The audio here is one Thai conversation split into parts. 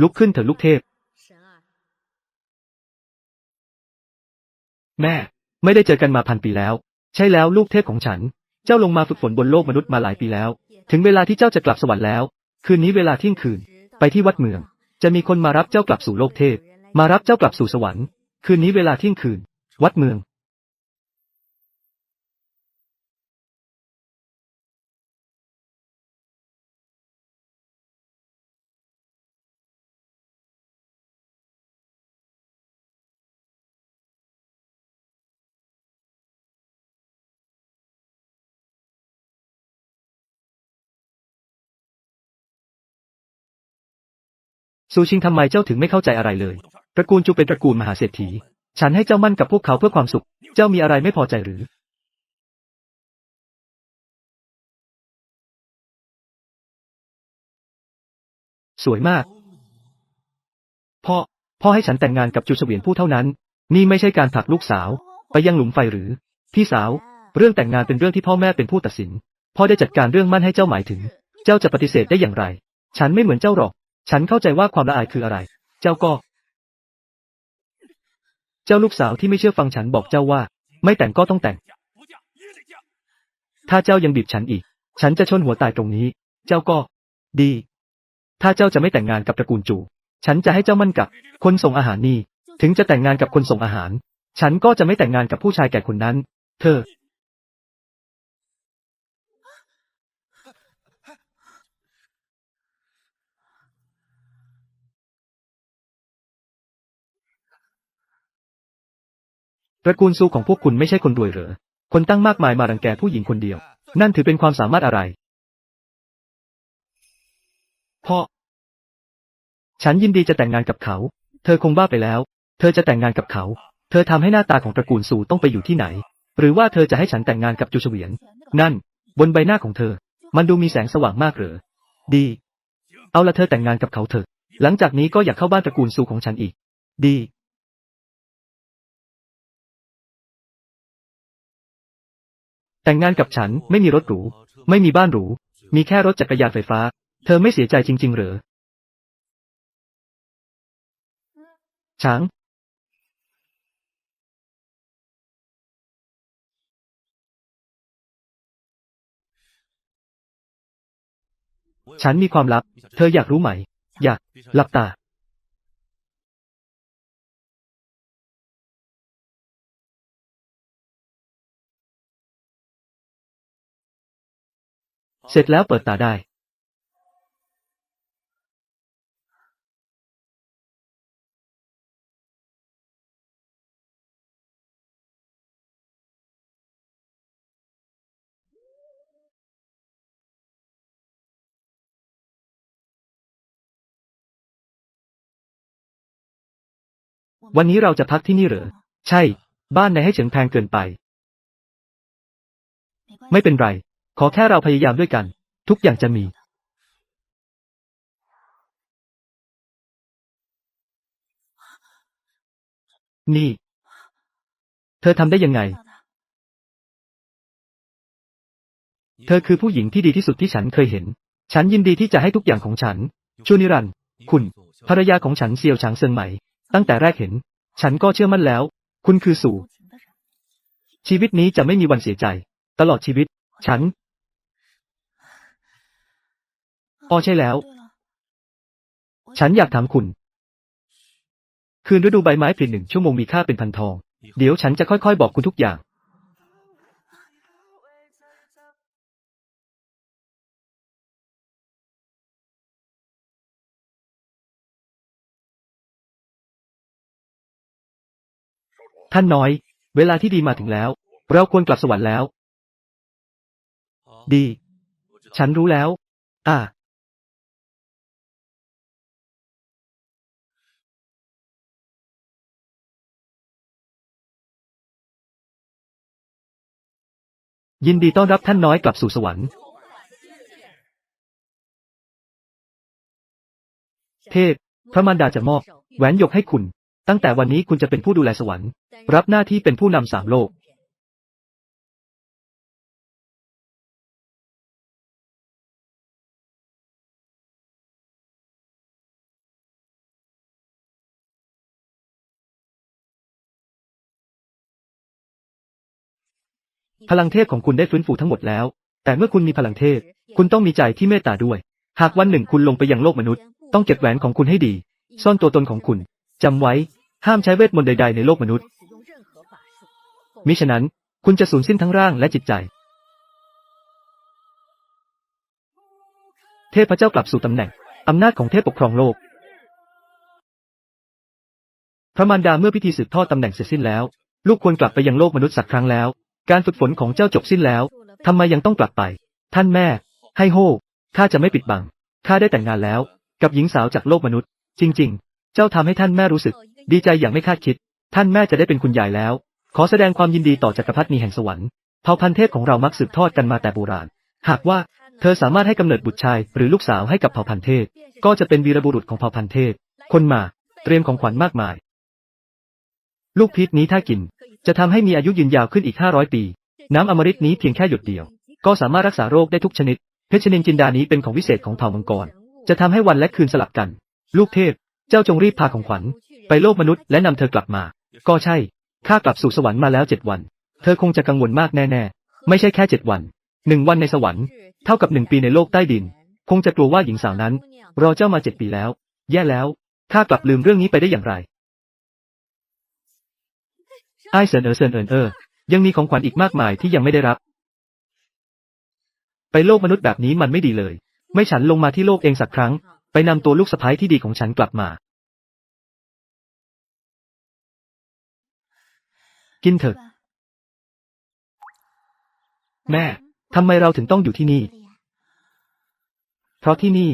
ลุกขึ้นเถอะลูกเทพ แม่ ไม่ได้เจอกันมาพันปีแล้ว ใช่แล้วลูกเทพของฉัน เจ้าลงมาฝึกฝนบนโลกมนุษย์มาหลายปีแล้ว ถึงเวลาที่เจ้าจะกลับสวรรค์แล้ว คืนนี้เวลาเที่ยงคืน ไปที่วัดเมือง จะมีคนมารับเจ้ากลับสู่โลกเทพ มารับเจ้ากลับสู่สวรรค์ คืนนี้เวลาเที่ยงคืน วัดเมือง ซูชิงทำไมเจ้าถึงไม่เข้าใจอะไรเลย ตระกูลจูเป็นตระกูลมหาเศรษฐี ฉันให้เจ้ามั่นกับพวกเขาเพื่อความสุข เจ้ามีอะไรไม่พอใจหรือ สวยมาก พ่อ พ่อให้ฉันแต่งงานกับจูเฉวียนผู้เท่านั้น นี่ไม่ใช่การผลักลูกสาว ไปยังหลุมไฟหรือ พี่สาว เรื่องแต่งงานเป็นเรื่องที่พ่อแม่เป็นผู้ตัดสิน พ่อได้จัดการเรื่องมั่นให้เจ้าหมายถึง เจ้าจะปฏิเสธได้อย่างไร ฉันไม่เหมือนเจ้าหรอก ฉันเข้าใจว่าความละอายคืออะไร เจ้าก็ เจ้าลูกสาวที่ไม่เชื่อฟังฉันบอกเจ้าว่า ไม่แต่งก็ต้องแต่ง ถ้าเจ้ายังบีบฉันอีก ฉันจะชนหัวตายตรงนี้ เจ้าก็ ดี ถ้าเจ้าจะไม่แต่งงานกับตระกูลจูฉันจะให้เจ้ามั่นกับ คนส่งอาหารนี่ ถึงจะแต่งงานกับคนส่งอาหาร ฉันก็จะไม่แต่งงานกับผู้ชายแก่คนนั้น เธอ ตระกูลซูของพวกคุณไม่ใช่คนรวยเหรอ คนตั้งมากมายมารังแกผู้หญิงคนเดียว นั่นถือเป็นความสามารถอะไร พ่อ ฉันยินดีจะแต่งงานกับเขา เธอคงบ้าไปแล้ว เธอจะแต่งงานกับเขา เธอทำให้หน้าตาของตระกูลซูต้องไปอยู่ที่ไหน หรือว่าเธอจะให้ฉันแต่งงานกับจูเฉวียน นั่น บนใบหน้าของเธอ มันดูมีแสงสว่างมากเหรอ ดี เอาละเธอแต่งงานกับเขาเถอะ หลังจากนี้ก็อย่าเข้าบ้านตระกูลซูของฉันอีก ดี แต่งงานกับฉันไม่มีรถหรู ไม่มีบ้านหรู มีแค่รถจักรยานไฟฟ้า เธอไม่เสียใจจริง ๆ เหรอ ช้าง ฉันมีความลับ เธออยากรู้ไหม อยาก หลับตา เสร็จแล้วเปิดตาได้วันนี้เราจะพักที่นี่เหรอ ใช่ บ้านในให้เฉิงแพงเกินไป ไม่เป็นไร ขอแค่เราพยายามด้วยกัน ทุกอย่างจะมีนี่ เธอทำได้ยังไง เธอคือผู้หญิงที่ดีที่สุดที่ฉันเคยเห็น ฉันยินดีที่จะให้ทุกอย่างของฉันชั่วนิรันต์คุณ ภรรยาของฉันเซียวฉางเซิงไหม ตั้งแต่แรกเห็น ฉันก็เชื่อมั่นแล้ว คุณคือสู่ ชีวิตนี้จะไม่มีวันเสียใจ ตลอดชีวิต ฉัน อ๋อใช่แล้ว ฉันอยากถามคุณ คืนฤดูใบไม้ผลิหนึ่งชั่วโมงมีค่าเป็นพันทอง เดี๋ยวฉันจะค่อยๆ บอกคุณทุกอย่าง ท่านน้อย เวลาที่ดีมาถึงแล้ว เราควรกลับสวรรค์แล้ว ดี ฉันรู้แล้ว อ่า ยินดีต้อนรับท่านน้อยกลับสู่สวรรค์ เทพ พระมารดาจะมอบ แหวนหยกให้คุณ ตั้งแต่วันนี้คุณจะเป็นผู้ดูแลสวรรค์ รับหน้าที่เป็นผู้นำสามโลก พลังเทพของคุณได้ฟื้นฟูทั้งหมดแล้ว แต่เมื่อคุณมีพลังเทพ คุณต้องมีใจที่เมตตาด้วย หากวันหนึ่งคุณลงไปยังโลกมนุษย์ ต้องเก็บแหวนของคุณให้ดี ซ่อนตัวตนของคุณ จำไว้ ห้ามใช้เวทมนต์ใด ๆ ในโลกมนุษย์ มิฉะนั้น คุณจะสูญสิ้นทั้งร่างและจิตใจ เทพเจ้ากลับสู่ตำแหน่งอำนาจของเทพปกครองโลก พระมารดาเมื่อพิธีสืบทอดตำแหน่งเสร็จสิ้นแล้ว ลูกควรกลับไปยังโลกมนุษย์สักครั้งแล้ว การฝึกฝนของเจ้าจบสิ้นแล้ว ทำไมยังต้องกลับไป ท่านแม่ ให้โฮข้าจะไม่ปิดบัง ข้าได้แต่งงานแล้ว กับหญิงสาวจากโลกมนุษย์ จริง ๆ เจ้าทำให้ท่านแม่รู้สึก ดีใจอย่างไม่คาดคิด ท่านแม่จะได้เป็นคุณยายแล้ว ขอแสดงความยินดีต่อจักรพรรดินีแห่งสวรรค์เผ่าพันธุ์เทพของเรามักสืบทอดกันมาแต่โบราณ หากว่า เธอสามารถให้กำเนิดบุตรชายหรือลูกสาวให้กับเผ่าพันธุ์เทพ ก็จะเป็นวีรบุรุษของเผ่าพันธุ์เทพ คนมา เตรียมของขวัญมากมาย ลูกพีชนี้ถ้ากิน จะทำให้มีอายุยืนยาวขึ้นอีก 500 ปี น้ำอมฤตนี้เพียงแค่หยดเดียว ก็สามารถรักษาโรคได้ทุกชนิด เพชรนินจินดานี้เป็นของวิเศษของเผ่ามังกร จะทำให้วันและคืนสลับกัน ลูกเทพ เจ้าจงรีบพาของขวัญ ไปโลกมนุษย์และนำเธอกลับมา ก็ใช่ ข้ากลับสู่สวรรค์มาแล้วเจ็ดวัน เธอคงจะกังวลมากแน่ๆ ไม่ใช่แค่เจ็ดวัน หนึ่งวันในสวรรค์ เท่ากับหนึ่งปีในโลกใต้ดิน คงจะกลัวว่าหญิงสาวนั้น รอเจ้ามาเจ็ดปีแล้ว แย่แล้ว ข้ากลับลืมเรื่องนี้ไปได้อย่างไร ไอ้เซินเออเซินเอินเออ ยังมีของขวัญอีกมากมายที่ยังไม่ได้รับ ไปโลกมนุษย์แบบนี้มันไม่ดีเลย ไม่ฉันลงมาที่โลกเองสักครั้ง ไปนำตัวลูกสะใภ้ที่ดีของฉันกลับมา กินเถอะ แม่ ทำไมเราถึงต้องอยู่ที่นี่ เพราะที่นี่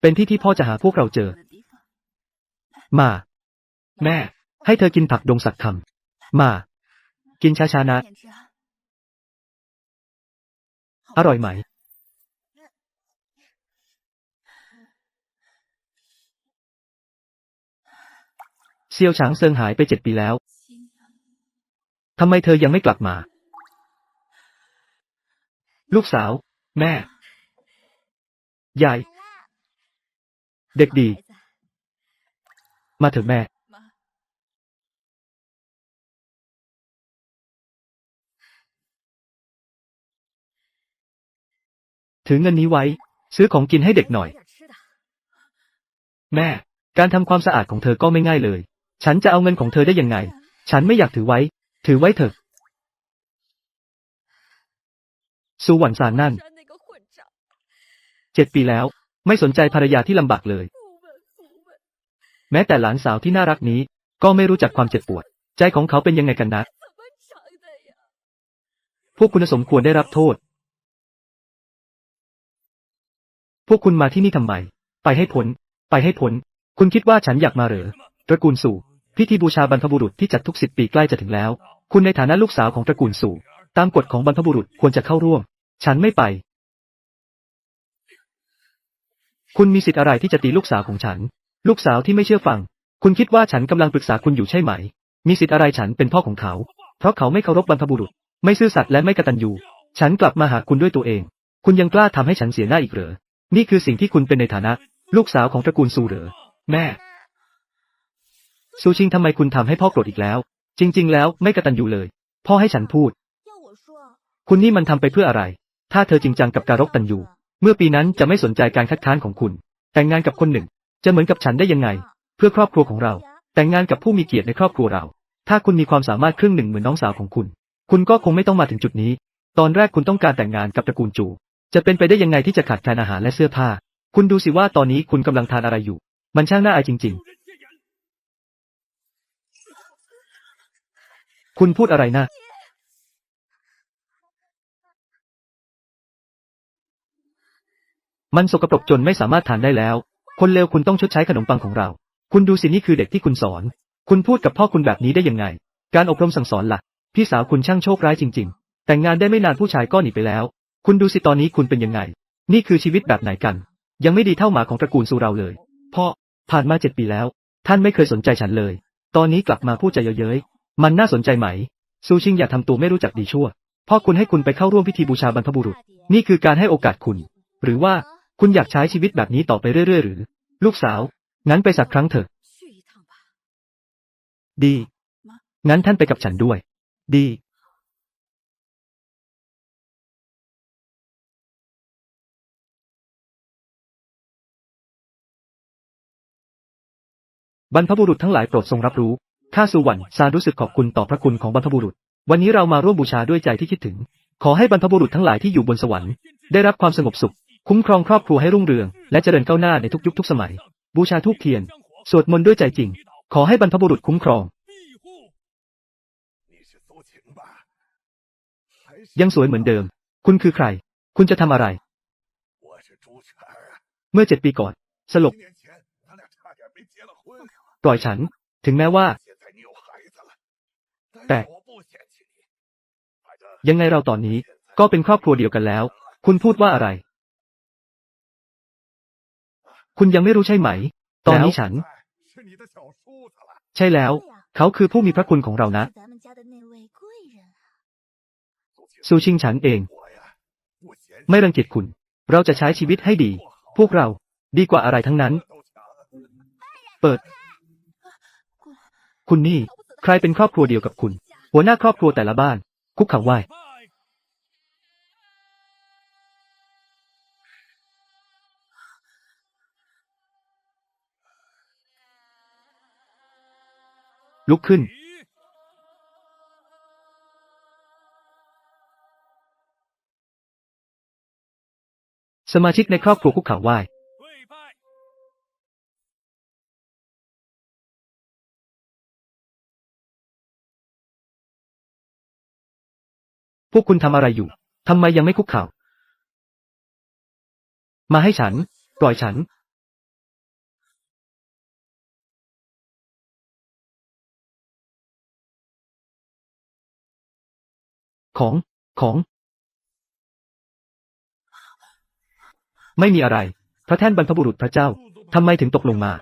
เป็นที่ที่พ่อจะหาพวกเราเจอ มา แม่ ให้เธอกินผักดงสักคำมา กินช้าๆนะ อร่อยไหม เซียวฉางเซิงหายไปเจ็ดปีแล้ว ทำไมเธอยังไม่กลับมา ลูกสาว แม่ ยาย เด็กดี มาเถอะแม่ ถือเงินนี้ไว้ ซื้อของกินให้เด็กหน่อย แม่ การทำความสะอาดของเธอก็ไม่ง่ายเลย ฉันจะเอาเงินของเธอได้ยังไง ฉันไม่อยากถือไว้ ถือไว้เถอะสูหวันซานนั่น เจ็ดปีแล้ว ไม่สนใจภรรยาที่ลำบากเลย แม้แต่หลานสาวที่น่ารักนี้ ก็ไม่รู้จักความเจ็บปวด ใจของเขาเป็นยังไงกันนะ พวกคุณสมควรได้รับโทษ พวกคุณมาที่นี่ทำไม ไปให้พ้น ไปให้พ้น คุณคิดว่าฉันอยากมาเหรอ ตระกูลสู่ พิธีบูชาบรรพบุรุษที่จัดทุกสิบปีใกล้จะถึงแล้ว คุณในฐานะลูกสาวของตระกูลสู่ ตามกฎของบรรพบุรุษควรจะเข้าร่วม ฉันไม่ไป คุณมีสิทธิ์อะไรที่จะตีลูกสาวของฉัน ลูกสาวที่ไม่เชื่อฟัง คุณคิดว่าฉันกำลังปรึกษาคุณอยู่ใช่ไหม มีสิทธิ์อะไรฉันเป็นพ่อของเขา เพราะเขาไม่เคารพบรรพบุรุษ ไม่ซื่อสัตย์และไม่กตัญญู ฉันกลับมาหาคุณด้วยตัวเอง คุณยังกล้าทำให้ฉันเสียหน้าอีกเหรอ นี่คือสิ่งที่คุณเป็นในฐานะ ลูกสาวของตระกูลซูเหรอ แม่ ซูชิงทำไมคุณทำให้พ่อโกรธอีกแล้ว จริง ๆ แล้วไม่กระตัญญูเลย พ่อให้ฉันพูด คุณนี่มันทำไปเพื่ออะไร ถ้าเธอจริงจังกับการรกตันยูเมื่อปีนั้นจะไม่สนใจการคัดค้านของคุณ แต่งงานกับคนหนึ่ง จะเหมือนกับฉันได้ยังไง เพื่อครอบครัวของเรา แต่งงานกับผู้มีเกียรติในครอบครัวเรา ถ้าคุณมีความสามารถครึ่งหนึ่งเหมือนน้องสาวของคุณ คุณก็คงไม่ต้องมาถึงจุดนี้ ตอนแรกคุณต้องการแต่งงานกับตระกูลจู จะเป็นไปได้ยังไงที่จะขาดแคลนอาหารและเสื้อผ้า คุณดูสิว่าตอนนี้คุณกำลังทานอะไรอยู่ มันช่างน่าอายจริง ๆ คุณพูดอะไรนะมันสกปรกจนไม่สามารถทานได้แล้ว คนเลวคุณต้องชดใช้ขนมปังของเรา คุณดูสินี่คือเด็กที่คุณสอน คุณพูดกับพ่อคุณแบบนี้ได้ยังไง การอบรมสั่งสอนละ่ะ พี่สาวคุณช่างโชคร้ายจริง ๆ แต่งงานได้ไม่นานผู้ชายก็หนีไปแล้ว คุณดูสิตอนนี้คุณเป็นยังไง นี่คือชีวิตแบบไหนกัน ยังไม่ดีเท่าหมาของตระกูลสุเราเลย พ่อ ผ่านมาเจ็ดปีแล้ว ท่านไม่เคยสนใจฉันเลย ตอนนี้กลับมาพูดใจเย้ยๆมันน่าสนใจไหม ซูชิงอย่าทำตัวไม่รู้จักดีชั่ว พ่อคุณให้คุณไปเข้าร่วมพิธีบูชาบรรพบุรุษ นี่คือการให้โอกาสคุณ หรือว่าคุณอยากใช้ชีวิตแบบนี้ต่อไปเรื่อยๆ หรือ ลูกสาว งั้นไปสักครั้งเถอะ ดี งั้นท่านไปกับฉันด้วย ดี บรรพบุรุษทั้งหลายโปรดทรงรับรู้ ข้าสุวรรณซารู้สึกขอบคุณต่อพระคุณของบรรพบุรุษ วันนี้เรามาร่วมบูชาด้วยใจที่คิดถึง ขอให้บรรพบุรุษทั้งหลายที่อยู่บนสวรรค์ ได้รับความสงบสุข คุ้มครองครอบครัวให้รุ่งเรือง และเจริญก้าวหน้าในทุกยุคทุกสมัย บูชาทูกเทียน สวดมนต์ด้วยใจจริง ขอให้บรรพบุรุษคุ้มครอง ยังสวยเหมือนเดิม คุณคือใคร คุณจะทำอะไร เมื่อเจ็ดปีก่อน สลบ ปล่อยฉัน ถึงแม้ว่า แต่ยังไงเราตอนนี้ก็เป็นครอบครัวเดียวกันแล้ว คุณพูดว่าอะไร คุณยังไม่รู้ใช่ไหม ตอนนี้ฉัน ใช่แล้ว เขาคือผู้มีพระคุณของเรานะ ซูชิงฉันเอง ไม่รังเกียจคุณ เราจะใช้ชีวิตให้ดี พวกเราดีกว่าอะไรทั้งนั้น เปิด คุณนี่ ใครเป็นครอบครัวเดียวกับคุณ หัวหน้าครอบครัวแต่ละบ้าน คุกเข่าไหว้ลุกขึ้น สมาชิกในครอบครัวคุกเข่าไหว้ พวกคุณทำอะไรอยู่ ทำไมยังไม่คุกเข่า มาให้ฉัน ปล่อยฉัน ของ ของ ไม่มีอะไร พระแท่นบรรพบุรุษพระเจ้า ทำไมถึงตกลงมา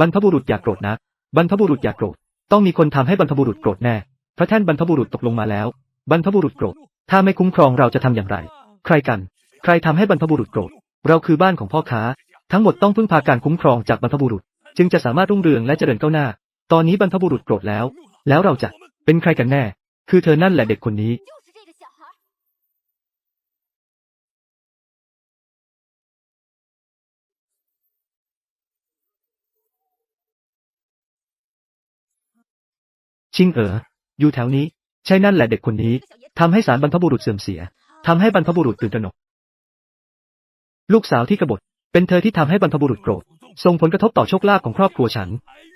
บรรพบุรุษอย่าโกรธนะ บรรพบุรุษอย่าโกรธ ต้องมีคนทำให้บรรพบุรุษโกรธแน่ พระแท่นบรรพบุรุษตกลงมาแล้ว บรรพบุรุษโกรธ ถ้าไม่คุ้มครองเราจะทำอย่างไร ใครกัน ใครทำให้บรรพบุรุษโกรธ เราคือบ้านของพ่อค้า ทั้งหมดต้องพึ่งพาการคุ้มครองจากบรรพบุรุษ จึงจะสามารถรุ่งเรืองและเจริญก้าวหน้า ตอนนี้บรรพบุรุษโกรธแล้ว แล้วเราจะเป็นใครกันแน่ คือเธอนั่นแหละเด็กคนนี้ชิงเอ๋อ อยู่แถวนี้ ใช่นั่นแหละเด็กคนนี้ทำให้สารบรรพบุรุษเสื่อมเสียทำให้บรรพบุรุษตื่นตระหนก ลูกสาวที่กบฏ เป็นเธอที่ทำให้บรรพบุรุษโกรธ ส่งผลกระทบต่อโชคลาภของครอบครัวฉัน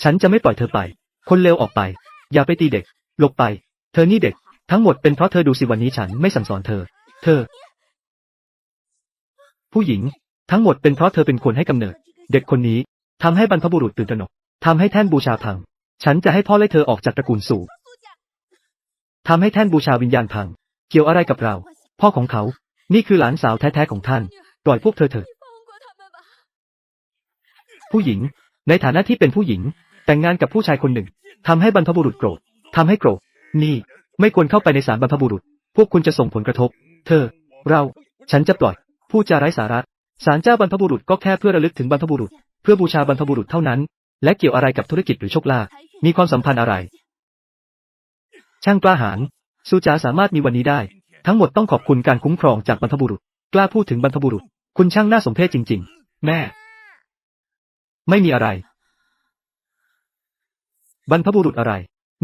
ฉันจะไม่ปล่อยเธอไป คนเลวออกไป อย่าไปตีเด็ก หลบไป เธอนี่เด็ก ทั้งหมดเป็นเพราะเธอดูสิวันนี้ฉันไม่สั่งสอนเธอ เธอ ผู้หญิง ทั้งหมดเป็นเพราะเธอเป็นคนให้กำเนิด เด็กคนนี้ทำให้บรรพบุรุษตื่นตระหนกทำให้แท่นบูชาพัง ฉันจะให้พ่อไล่เธอออกจากตระกูลสู่ ทำให้แท่นบูชาวิญญาณพัง เกี่ยวอะไรกับเรา พ่อของเขา นี่คือหลานสาวแท้ๆของท่าน ปล่อยพวกเธอเถอะ ผู้หญิง ในฐานะที่เป็นผู้หญิง แต่งงานกับผู้ชายคนหนึ่ง ทำให้บรรพบุรุษโกรธ ทำให้โกรธ นี่ ไม่ควรเข้าไปในศาลบรรพบุรุษ พวกคุณจะส่งผลกระทบ เธอ เรา ฉันจะปล่อย ผู้จาไร้สาระศาลเจ้าบรรพบุรุษก็แค่เพื่อระลึกถึงบรรพบุรุษ เพื่อบูชาบรรพบุรุษเท่านั้น และเกี่ยวอะไรกับธุรกิจหรือโชคลาภ มีความสัมพันธ์อะไร ช่างกล้าหาญสุจาสามารถมีวันนี้ได้ ทั้งหมดต้องขอบคุณการคุ้มครองจากบรรพบุรุษ กล้าพูดถึงบรรพบุรุษ คุณช่างน่าสมเพชจริง ๆ แม่ ไม่มีอะไร บรรพบุรุษอะไร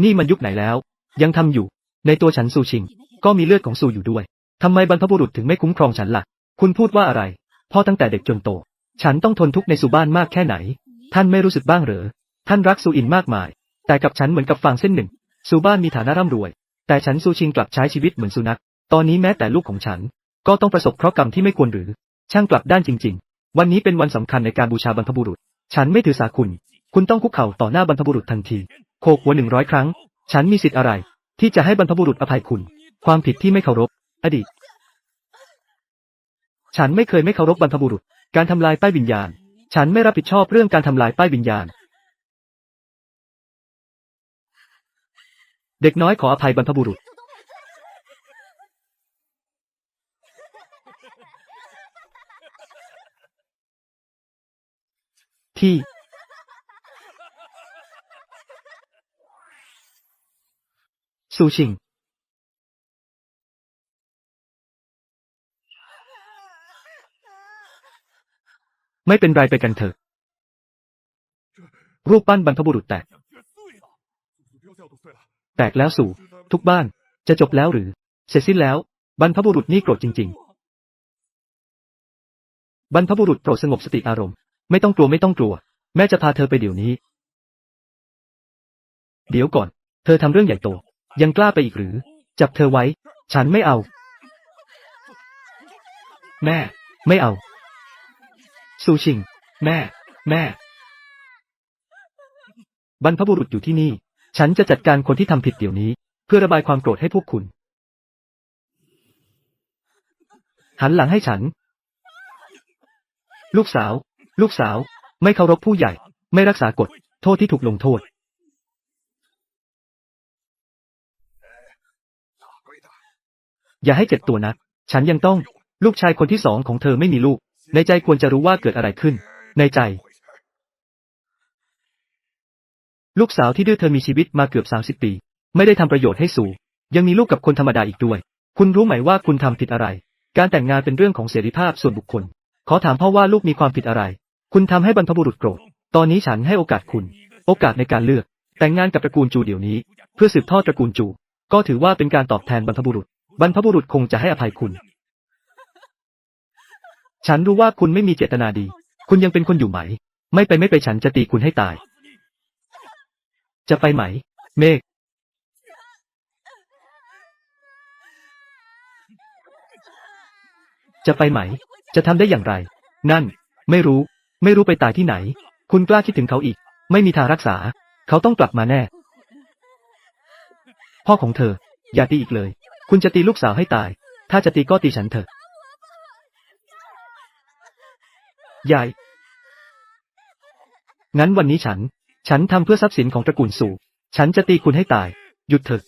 นี่มันยุคไหนแล้ว ยังทำอยู่ ในตัวฉันซูชิง ก็มีเลือดของซูอยู่ด้วยทำไมบรรพบุรุษถึงไม่คุ้มครองฉันล่ะ คุณพูดว่าอะไร พ่อตั้งแต่เด็กจนโต ฉันต้องทนทุกข์ในสุบ้านมากแค่ไหน ท่านไม่รู้สึกบ้างเหรอ ท่านรักซูอินมากมาย แต่กับฉันเหมือนกับฟางเส้นหนึ่ง ซูบ้านมีฐานะร่ำรวย แต่ฉันซูชิงกลับใช้ชีวิตเหมือนสุนัข ตอนนี้แม้แต่ลูกของฉัน ก็ต้องประสบเคราะห์กรรมที่ไม่ควรหรือ ช่างกลับด้านจริง ๆ วันนี้เป็นวันสำคัญในการบูชาบรรพบุรุษ ฉันไม่ถือสาคุณ คุณต้องคุกเข่าต่อหน้าบรรพบุรุษทันทีโขกหัวหนึ่งร้อยครั้ง ฉันมีสิทธิ์อะไร ที่จะให้บรรพบุรุษอภัยคุณ ความผิดที่ไม่เคารพ อดีต ฉันไม่เคยไม่เคารพบรรพบุรุษ การทำลายป้ายวิญญาณ ฉันไม่รับผิดชอบเรื่องการทำลายป้ายวิญญาณ เด็กน้อยขออภัยบรรพบุรุษ ที่ ซูชิง ไม่เป็นไรไปกันเถอะ รูปปั้นบรรพบุรุษแตก แตกแล้วสู่ ทุกบ้าน จะจบแล้วหรือ เสร็จสิ้นแล้ว บรรพบุรุษนี่โกรธจริง ๆ บรรพบุรุษโปรดสงบสติอารมณ์ ไม่ต้องกลัวไม่ต้องกลัว แม่จะพาเธอไปเดี๋ยวนี้ เดี๋ยวก่อน เธอทำเรื่องใหญ่โต ยังกล้าไปอีกหรือ จับเธอไว้ ฉันไม่เอา แม่ ไม่เอา ซูชิง แม่ แม่ บรรพบุรุษอยู่ที่นี่ ฉันจะจัดการคนที่ทำผิดเดี๋ยวนี้ เพื่อระบายความโกรธให้พวกคุณ หันหลังให้ฉัน ลูกสาว ลูกสาว ไม่เคารพผู้ใหญ่ ไม่รักษากฎ โทษที่ถูกลงโทษ อย่าให้เจ็บตัวนะ ฉันยังต้อง ลูกชายคนที่สองของเธอไม่มีลูก ในใจควรจะรู้ว่าเกิดอะไรขึ้น ในใจ ลูกสาวที่ดื้อเธอมีชีวิตมาเกือบ 30 ปี ไม่ได้ทำประโยชน์ให้สู่ ยังมีลูกกับคนธรรมดาอีกด้วย คุณรู้ไหมว่าคุณทำผิดอะไร การแต่งงานเป็นเรื่องของเสรีภาพส่วนบุคคล ขอถามพ่อว่าลูกมีความผิดอะไร คุณทำให้บรรพบุรุษโกรธ ตอนนี้ฉันให้โอกาสคุณ โอกาสในการเลือก แต่งงานกับตระกูลจูเดี๋ยวนี้ เพื่อสืบทอดตระกูลจู ก็ถือว่าเป็นการตอบแทนบรรพบุรุษ บรรพบุรุษคงจะให้อภัยคุณ ฉันรู้ว่าคุณไม่มีเจตนาดี คุณยังเป็นคนอยู่ไหม ไม่ไปไม่ไปฉันจะตีคุณให้ตาย จะไปไหม เมฆ จะไปไหม จะทำได้อย่างไร นั่น ไม่รู้ ไม่รู้ไปตายที่ไหน คุณกล้าคิดถึงเขาอีก ไม่มีทางรักษา เขาต้องกลับมาแน่ พ่อของเธอ อย่าตีอีกเลย คุณจะตีลูกสาวให้ตาย ถ้าจะตีก็ตีฉันเถอะยายงั้นวันนี้ฉัน ฉันทำเพื่อทรัพย์สินของตระกูลสู่ ฉันจะตีคุณให้ตาย หยุดเถอะ